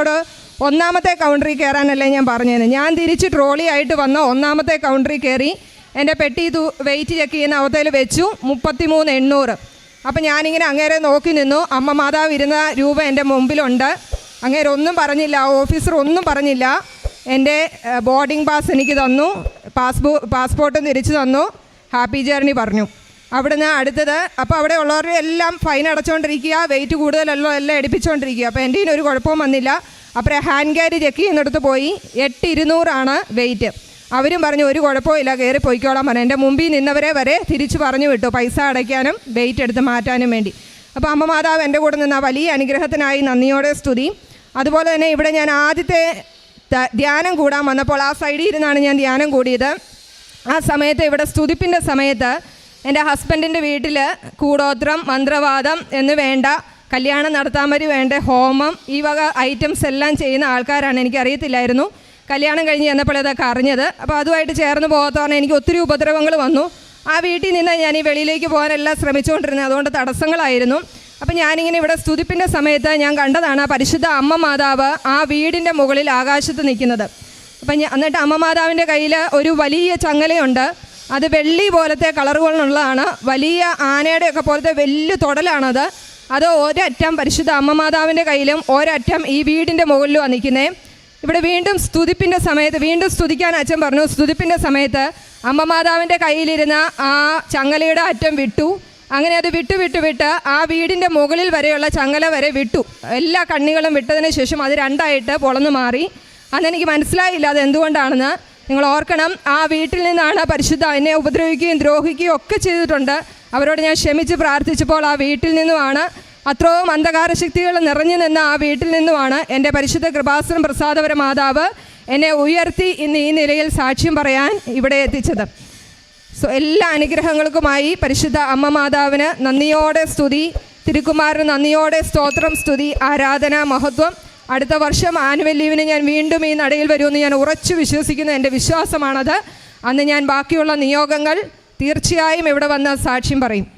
അവിടെ ഒന്നാമത്തെ കൗണ്ടറിൽ കയറാനല്ലേ ഞാൻ പറഞ്ഞത് ഞാൻ തിരിച്ച് ട്രോളി ആയിട്ട് വന്ന ഒന്നാമത്തെ കൗണ്ടറിൽ കയറി എന്റെ പെട്ടി തു വെയിറ്റ് ചെക്ക് ചെയ്യുന്ന അവതയിൽ വെച്ചു. മുപ്പത്തിമൂന്ന് എണ്ണൂറ്. അപ്പം ഞാനിങ്ങനെ അങ്ങേരെ നോക്കി നിന്നു. അമ്മ മാതാവ് ഇരുന്ന രൂപ എന്റെ മുമ്പിലുണ്ട്. അങ്ങേരെ ഒന്നും പറഞ്ഞില്ല. ഓഫീസർ ഒന്നും പറഞ്ഞില്ല. എന്റെ ബോർഡിംഗ് പാസ് എനിക്ക് തന്നു. പാസ്പോ പാസ്പോർട്ടും തിരിച്ചു തന്നു. ഹാപ്പി ജേർണി പറഞ്ഞു. അവിടുന്ന് അടുത്തത്. അപ്പോൾ അവിടെ ഉള്ളവരുടെ എല്ലാം ഫൈൻ അടച്ചുകൊണ്ടിരിക്കുക വെയിറ്റ് കൂടുതലല്ലോ എല്ലാം എടുപ്പിച്ചുകൊണ്ടിരിക്കുക അപ്പോൾ എന്റെ ഒരു കുഴപ്പവും വന്നില്ല. അപ്പോൾ ഹാൻഡ് ക്യാരി ചെക്ക് ചെയ്യുന്നിടത്ത് പോയി. എട്ട് ഇരുന്നൂറാണ് വെയിറ്റ് അവരും പറഞ്ഞു ഒരു കുഴപ്പമില്ല കയറി പോയിക്കോളാം പറഞ്ഞു. എന്റെ മുമ്പിൽ നിന്നവരെ വരെ തിരിച്ചു പറഞ്ഞു വിട്ടു പൈസ അടയ്ക്കാനും വെയിറ്റ് എടുത്ത് മാറ്റാനും വേണ്ടി. അപ്പോൾ അമ്മ മാതാവ് എന്റെ കൂടെ നിന്ന് വലിയ അനുഗ്രഹത്തിനായി നന്ദിയോടെ സ്തുതി. അതുപോലെ തന്നെ ഇവിടെ ഞാൻ ആദ്യത്തെ ധ്യാനം കൂടാൻ വന്നപ്പോൾ ആ സൈഡിൽ ഇരുന്നാണ് ഞാൻ ധ്യാനം കൂടിയത്. ആ സമയത്ത് ഇവിടെ സ്തുതിപ്പിന്റെ സമയത്ത് എന്റെ ഹസ്ബൻഡിന്റെ വീട്ടിൽ കൂടോത്രം മന്ത്രവാദം എന്ന് വേണ്ട കല്യാണം നടത്താൻ വരി വേണ്ട ഹോമം ഈ വക ഐറ്റംസ് എല്ലാം ചെയ്യുന്ന ആൾക്കാരാണ്. എനിക്ക് അറിയത്തില്ലായിരുന്നു കല്യാണം കഴിഞ്ഞ് ചെന്നപ്പോൾ ഇതൊക്കെ അറിഞ്ഞത്. അപ്പോൾ അതുമായിട്ട് ചേർന്ന് പോകാത്തതാണ് എനിക്ക് ഒത്തിരി ഉപദ്രവങ്ങൾ വന്നു. ആ വീട്ടിൽ നിന്ന് ഞാൻ ഈ വെളിയിലേക്ക് പോകാനെല്ലാം ശ്രമിച്ചുകൊണ്ടിരുന്നത് അതുകൊണ്ട് തടസ്സങ്ങളായിരുന്നു. അപ്പം ഞാനിങ്ങനെ ഇവിടെ സ്തുതിപ്പിന്റെ സമയത്ത് ഞാൻ കണ്ടതാണ് ആ പരിശുദ്ധ അമ്മ മാതാവ് ആ വീടിന്റെ മുകളിൽ ആകാശത്ത് നിൽക്കുന്നത്. അപ്പം എന്നിട്ട് അമ്മ മാതാവിന്റെ കയ്യിൽ ഒരു വലിയ ചങ്ങലയുണ്ട്. അത് വെള്ളി പോലത്തെ കളറുകളുള്ളതാണ് വലിയ ആനയുടെയൊക്കെ പോലത്തെ വലിയ തൊടലാണത്. അത് ഒരറ്റം പരിശുദ്ധ അമ്മമാതാവിന്റെ കയ്യിലും ഒരറ്റം ഈ വീടിന്റെ മുകളിലുമാണ് നിൽക്കുന്നത് ഇവിടെ വീണ്ടും സ്തുതിപ്പിന്റെ സമയത്ത് വീണ്ടും സ്തുതിക്കാൻ അച്ഛൻ പറഞ്ഞു സ്തുതിപ്പിന്റെ സമയത്ത് അമ്മമാതാവിന്റെ കയ്യിലിരുന്ന ആ ചങ്ങലയുടെ അറ്റം വിട്ടു. അങ്ങനെ അത് വിട്ടു വിട്ടു വിട്ട് ആ വീടിന്റെ മുകളിൽ വരെയുള്ള ചങ്ങല വരെ വിട്ടു. എല്ലാ കണ്ണികളും വിട്ടതിന് ശേഷം അത് രണ്ടായിട്ട് പൊളന്നു മാറി. അന്ന് എനിക്ക് മനസ്സിലായില്ല അത് എന്തുകൊണ്ടാണെന്ന്. നിങ്ങൾ ഓർക്കണം ആ വീട്ടിൽ നിന്നാണ് പരിശുദ്ധ എന്നെ ഉപദ്രവിക്കുകയും ദ്രോഹിക്കുകയും ഒക്കെ ചെയ്തിട്ടുണ്ട്. അവരോട് ഞാൻ ക്ഷമിച്ച് പ്രാർത്ഥിച്ചപ്പോൾ ആ വീട്ടിൽ നിന്നുമാണ്. അത്രയും അന്ധകാര ശക്തികൾ നിറഞ്ഞു നിന്ന ആ വീട്ടിൽ നിന്നുമാണ് എന്റെ പരിശുദ്ധ കൃപാസനം പ്രസാദപര മാതാവ് എന്നെ ഉയർത്തി ഇന്ന് ഈ നിലയിൽ സാക്ഷ്യം പറയാൻ ഇവിടെ എത്തിച്ചത്. സോ എല്ലാ അനുഗ്രഹങ്ങൾക്കുമായി പരിശുദ്ധ അമ്മ മാതാവിന് നന്ദിയോടെ സ്തുതി തിരുക്കുമാരന് നന്ദിയോടെ സ്തോത്രം സ്തുതി ആരാധന മഹത്വം. അടുത്ത വർഷം ആനുവൽ ലീവിന് ഞാൻ വീണ്ടും ഈ നടയിൽ വരുമെന്ന് ഞാൻ ഉറച്ചു വിശ്വസിക്കുന്ന. എന്റെ വിശ്വാസമാണത്. അന്ന് ഞാൻ ബാക്കിയുള്ള നിയോഗങ്ങൾ തീർച്ചയായും ഇവിടെ വന്ന് സാക്ഷ്യം പറയും.